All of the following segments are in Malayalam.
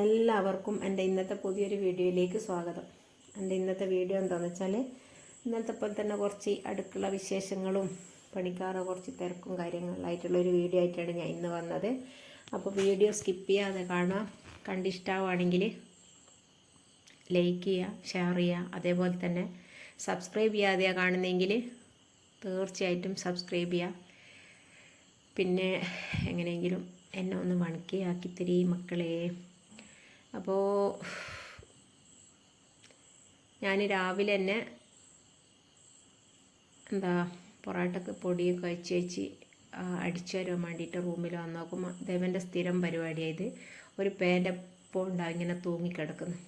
എല്ലാവർക്കും എന്റെ ഇന്നത്തെ പുതിയൊരു വീഡിയോയിലേക്ക് സ്വാഗതം. എന്റെ ഇന്നത്തെ വീഡിയോ എന്താണെന്ന് വെച്ചാൽ ഇന്നത്തെ പോലെ തന്നെ കുറച്ച് അടുക്കള വിശേഷങ്ങളും പണിക്കാറ് കുറച്ച് തിരക്കും കാര്യങ്ങളായിട്ടുള്ള ഒരു വീഡിയോ ആയിട്ടാണ് ഞാൻ ഇന്ന് വന്നത്. അപ്പോൾ വീഡിയോ സ്കിപ്പ് ചെയ്യാതെ കാണാം. കണ്ടിഷ്ടാവുകയാണെങ്കിൽ ലൈക്ക് ചെയ്യുക ഷെയർ ചെയ്യുക അതേപോലെ തന്നെ സബ്സ്ക്രൈബ് ചെയ്യാതെയാണ് കാണുന്നതെങ്കിൽ തീർച്ചയായിട്ടും സബ്സ്ക്രൈബ് ചെയ്യുക. പിന്നെ എങ്ങനെയെങ്കിലും എന്നെ ഒന്ന് മണക്കിയാക്കി തരീ മക്കളെ. അപ്പോൾ ഞാൻ രാവിലെ തന്നെ എന്താ പൊറോട്ടക്ക് പൊടിയൊക്കെ അഴിച്ച് വെച്ച് അടിച്ചു വരാൻ വേണ്ടിയിട്ട് റൂമിൽ വന്ന് നോക്കുമ്പോൾ ദേവന്റെ സ്ഥിരം പരിപാടിയായത് ഒരു പേന്റെ ഉണ്ടാവും ഇങ്ങനെ തൂങ്ങിക്കിടക്കുന്നു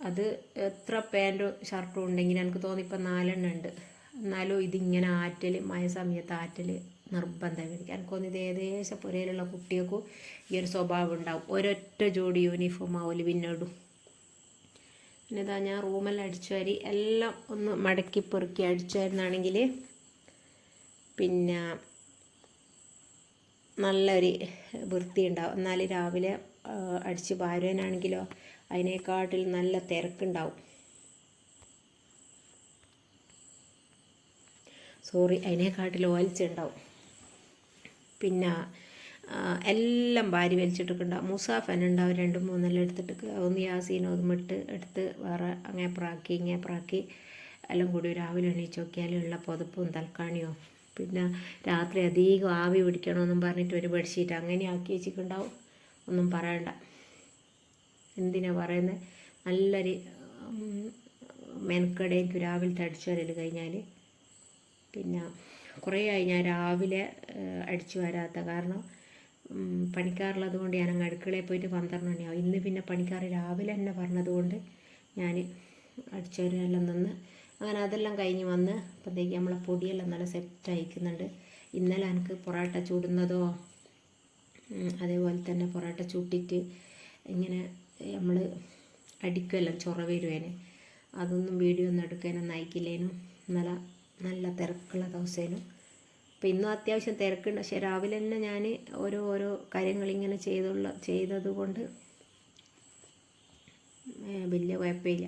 അത് എത്ര പാന്റും ഷർട്ടും ഉണ്ടെങ്കിൽ എനിക്ക് തോന്നി ഇപ്പം നാലെണ്ണം ഉണ്ട്. എന്നാലും ഇതിങ്ങനെ ആറ്റൽ മഴ സമയത്ത് ആറ്റൽ നിർബന്ധം മേടിക്കും എനിക്ക് തോന്നി ഇത് ഏകദേശം പുരയിലുള്ള കുട്ടികൾക്കും ഈ ഒരു സ്വഭാവം ഉണ്ടാവും. ഒരൊറ്റ ജോഡി യൂണിഫോം ആവൽ പിന്നീടും. പിന്നെ ഇതാ ഞാൻ റൂമെല്ലാം അടിച്ചു വാരി എല്ലാം ഒന്ന് മടക്കി പെറുക്കി അടിച്ചു വരുന്നാണെങ്കിൽ പിന്നെ നല്ലൊരു വൃത്തി ഉണ്ടാവും. എന്നാൽ രാവിലെ അടിച്ച് പാരുവാനാണെങ്കിലോ അതിനേക്കാട്ടിൽ നല്ല തിരക്കുണ്ടാവും. സോറി അതിനേക്കാട്ടിൽ വലിച്ചുണ്ടാവും പിന്നെ എല്ലാം വാരി വലിച്ചിട്ടിട്ടുണ്ടാവും മുസാഫൻ ഉണ്ടാവും രണ്ടും മൂന്നെല്ലാം എടുത്തിട്ട് ഒന്ന് യാസീൻ ഒതുമിട്ട് എടുത്ത് വേറെ അങ്ങേപ്പറാക്കി പ്രാക്കി എല്ലാം കൂടി രാവിലെ എണീച്ച് നോക്കിയാലുള്ള പുതപ്പും തൽക്കാണിയോ. പിന്നെ രാത്രി അധികം ആവി പിടിക്കണമെന്നും പറഞ്ഞിട്ട് ഒരു ബെഡ്ഷീറ്റ് അങ്ങനെ ആക്കി വെച്ചിട്ടുണ്ടാവും. ഒന്നും പറയണ്ട. എന്തിനാ പറയുന്നത് നല്ലൊരു മെനക്കടേക്ക് രാവിലത്തെ അടിച്ചു വരൽ കഴിഞ്ഞാൽ പിന്നെ കുറേ ആയി ഞാൻ രാവിലെ അടിച്ചു വരാത്ത കാരണം പണിക്കാറുള്ളത് കൊണ്ട് ഞാൻ അങ്ങ് അടുക്കളയിൽ പോയിട്ട് പന്ത്രണ്ട് മണിയാവും ഇന്ന് പിന്നെ പണിക്കാർ രാവിലെ തന്നെ പറഞ്ഞതുകൊണ്ട് ഞാൻ അടിച്ചവരെല്ലാം നിന്ന് അങ്ങനെ അതെല്ലാം കഴിഞ്ഞ് വന്ന് അപ്പോഴത്തേക്ക് നമ്മളെ പൊടിയെല്ലാം നല്ല സെറ്റ് അയക്കുന്നുണ്ട് ഇന്നലെ എനിക്ക് പൊറോട്ട ചൂടുന്നതോ അതേപോലെ തന്നെ പൊറോട്ട ചൂട്ടിട്ട് ഇങ്ങനെ നമ്മൾ അടിക്കുമല്ലോ ചൊറ വരുവേനെ. അതൊന്നും വീഡിയോ ഒന്നും എടുക്കാനൊന്നും അയക്കില്ലേനും. നല്ല നല്ല തിരക്കുള്ള ദിവസമായിരുന്നു അപ്പം ഇന്നും അത്യാവശ്യം തിരക്കുണ്ട്. പക്ഷേ രാവിലെ തന്നെ ഞാൻ ഓരോ ഓരോ കാര്യങ്ങളിങ്ങനെ ചെയ്തുള്ള ചെയ്തതുകൊണ്ട് വലിയ കുഴപ്പമില്ല.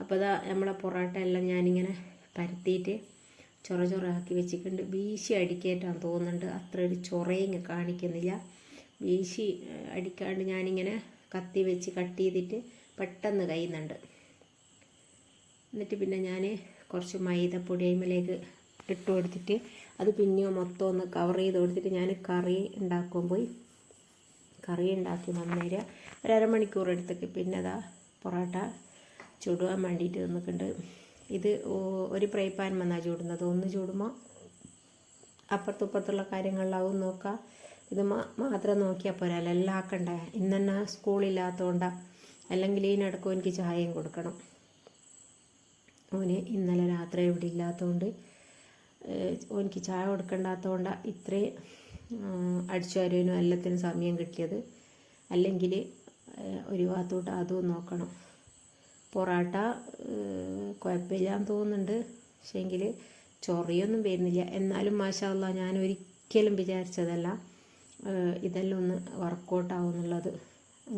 അപ്പോൾ അതാ നമ്മളെ പൊറോട്ട എല്ലാം ഞാനിങ്ങനെ പരത്തിയിട്ട് ചൊറ ചൊറാക്കി വെച്ചിട്ടുണ്ട്. വീശി അടിക്കേറ്റാന്ന് തോന്നുന്നുണ്ട്. അത്ര ഒരു ചൊറയും കാണിക്കുന്നില്ല. വീശി അടിക്കാണ്ട് ഞാനിങ്ങനെ കത്തി വെച്ച് കട്ട് ചെയ്തിട്ട് പെട്ടെന്ന് കഴിയുന്നുണ്ട്. എന്നിട്ട് പിന്നെ ഞാൻ കുറച്ച് മൈദപ്പൊടി അതിമലേക്ക് ഇട്ട് കൊടുത്തിട്ട് അത് പിന്നെയും മൊത്തം ഒന്ന് കവർ ചെയ്ത് കൊടുത്തിട്ട് ഞാൻ കറി ഉണ്ടാക്കാൻ പോയി. കറി ഉണ്ടാക്കി വന്നേരം ഒരു അരമണിക്കൂർ എടുത്തേക്ക്. പിന്നെ അതാ പൊറോട്ട ചുടുവാൻ വേണ്ടിയിട്ട് നിന്നിട്ടുണ്ട്. ഇത് ഒരു ഫ്രൈ പാൻ വന്നാൽ ചൂടുന്നത്. ഒന്ന് ചൂടുമ്പോൾ അപ്പുറത്തും ഇപ്പുറത്തുള്ള കാര്യങ്ങളിലാവും നോക്കുക ഇത് മാത്രം നോക്കിയാൽ പോരാ. എല്ലാം ആക്കണ്ടേ ഇന്ന് സ്കൂളില്ലാത്തതുകൊണ്ടാണ് അല്ലെങ്കിൽ ഇതിനിടക്കും എനിക്ക് ചായയും കൊടുക്കണം. ഓന് ഇന്നലെ രാത്രി ഇവിടെ ഇല്ലാത്തതുകൊണ്ട് ഓനിക്ക് ചായ കൊടുക്കണ്ടാത്തതുകൊണ്ട് ഇത്രയും അടിച്ചു വരുവാനും എല്ലാത്തിനും സമയം കിട്ടിയത്. അല്ലെങ്കിൽ ഒരു ഭാഗത്തോട്ട് അതും നോക്കണം. പൊറാട്ട കുഴപ്പമില്ലാന്ന് തോന്നുന്നുണ്ട്. പക്ഷേങ്കിൽ ചൊറിയൊന്നും വരുന്നില്ല. എന്നാലും മാഷാല്ല ഞാൻ ഒരിക്കലും വിചാരിച്ചതല്ല ഇതെല്ലാം ഒന്ന് വർക്കൗട്ട് എന്നുള്ളത്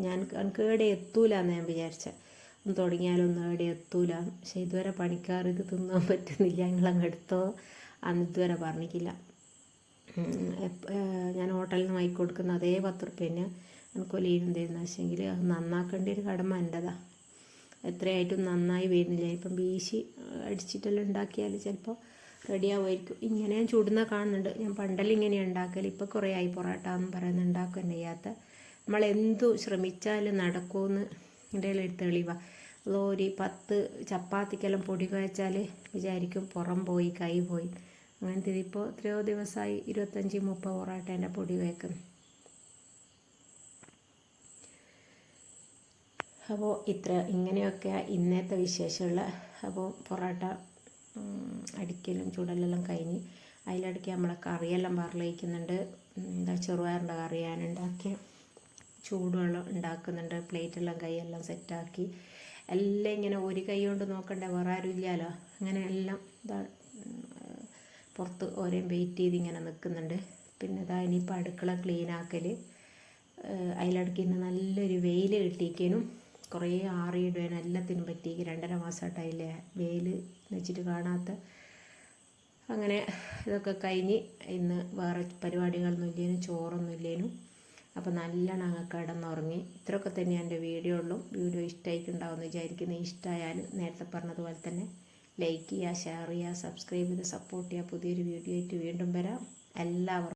ഞാൻ എവിടെ എത്തൂല എന്ന് ഞാൻ വിചാരിച്ചത് ഒന്ന് തുടങ്ങിയാലൊന്നും എവിടെ എത്തൂല. പക്ഷെ ഇതുവരെ പണിക്കാർ ഇത് തിന്നാൻ പറ്റുന്നില്ല. ഞങ്ങൾ എടുത്തോ അന്ന് ഇതുവരെ പറഞ്ഞിട്ടില്ല. ഞാൻ ഹോട്ടലിൽ നിന്ന് വാങ്ങി കൊടുക്കുന്ന അതേ പത്ത് റുപ്യന് എനിക്ക് ലീനും പക്ഷേങ്കിൽ അത് നന്നാക്കേണ്ട ഒരു കടമ എന്റെതാ. എത്രയായിട്ടും നന്നായി വരുന്നില്ല. ഇപ്പം വീശി അടിച്ചിട്ടെല്ലാം ഉണ്ടാക്കിയാൽ ചിലപ്പോൾ റെഡി ആവുമായിരിക്കും ഇങ്ങനെ ഞാൻ ചുടുന്ന കാണുന്നുണ്ട്. ഞാൻ പണ്ടെല്ലാം ഇങ്ങനെ ഉണ്ടാക്കൽ ഇപ്പോൾ കുറേ ആയി പൊറോട്ട എന്ന് പറയുന്നത് ചെയ്യാത്ത. നമ്മൾ എന്തു ശ്രമിച്ചാലും നടക്കുമെന്ന് എന്റെ തെളിവാ. ഒരു പത്ത് ചപ്പാത്തിക്കെല്ലാം പൊടി കുഴച്ചാൽ വിചാരിക്കും പുറം പോയി കൈ പോയി. അങ്ങനത്തെ ഇതിപ്പോൾ എത്രയോ ദിവസമായി ഇരുപത്തഞ്ച് മുപ്പത് പൊറോട്ടേന്റെ പൊടി കുഴക്കുന്നു അപ്പോൾ ഇത്ര. ഇങ്ങനെയൊക്കെ ഇന്നത്തെ വിശേഷമുള്ള അപ്പോൾ പൊറോട്ട അടിക്കലും ചുടലെല്ലാം കഴിഞ്ഞ് അതിലിടയ്ക്ക് നമ്മളെ കറിയെല്ലാം പറലയിക്കുന്നുണ്ട് എന്താ ചെറുപയറിന്റെ കറി ഞാൻ ഉണ്ടാക്കി ചൂടുവെള്ളം ഉണ്ടാക്കുന്നുണ്ട്. പ്ലേറ്റെല്ലാം കൈയെല്ലാം സെറ്റാക്കി. എല്ലാം ഇങ്ങനെ ഒരു കൈ കൊണ്ട് നോക്കണ്ടേ വേറെ ആരും ഇല്ലല്ലോ. അങ്ങനെ എല്ലാം ഇതാ പുറത്ത് ഓരോ വെയിറ്റ് ചെയ്ത് ഇങ്ങനെ നിൽക്കുന്നുണ്ട്. പിന്നെ ഇതാ ഇനിയിപ്പോൾ അടുക്കള ക്ലീൻ ആക്കൽ ഇന്ന് നല്ലൊരു വെയിൽ കിട്ടിയേക്കാനും. കുറേ ആറിയിടുവാനും എല്ലാത്തിനും പറ്റിയേക്ക്. രണ്ടര മാസമായിട്ടായില്ലേ വെയിൽ വെച്ചിട്ട് കാണാത്ത. അങ്ങനെ ഇതൊക്കെ കഴിഞ്ഞ് ഇന്ന് വേറെ പരിപാടികളൊന്നും ഇല്ലേനും ചോറൊന്നും ഇല്ലേനും. അപ്പോൾ നല്ലോണം അങ്ങ് കിടന്നുറങ്ങി. ഇത്രയൊക്കെ തന്നെ എന്റെ വീഡിയോ ഉള്ളൂ. വീഡിയോ ഇഷ്ടമായിട്ടുണ്ടാവുമെന്ന് വിചാരിക്കുന്നു. ഇഷ്ടമായാൽ നേരത്തെ പറഞ്ഞതുപോലെ തന്നെ ലൈക്ക് ചെയ്യുക ഷെയർ ചെയ്യുക സബ്സ്ക്രൈബ് ചെയ്ത് സപ്പോർട്ട് ചെയ്യുക. പുതിയൊരു വീഡിയോ ആയിട്ട് വീണ്ടും വരാം. എല്ലാവർക്കും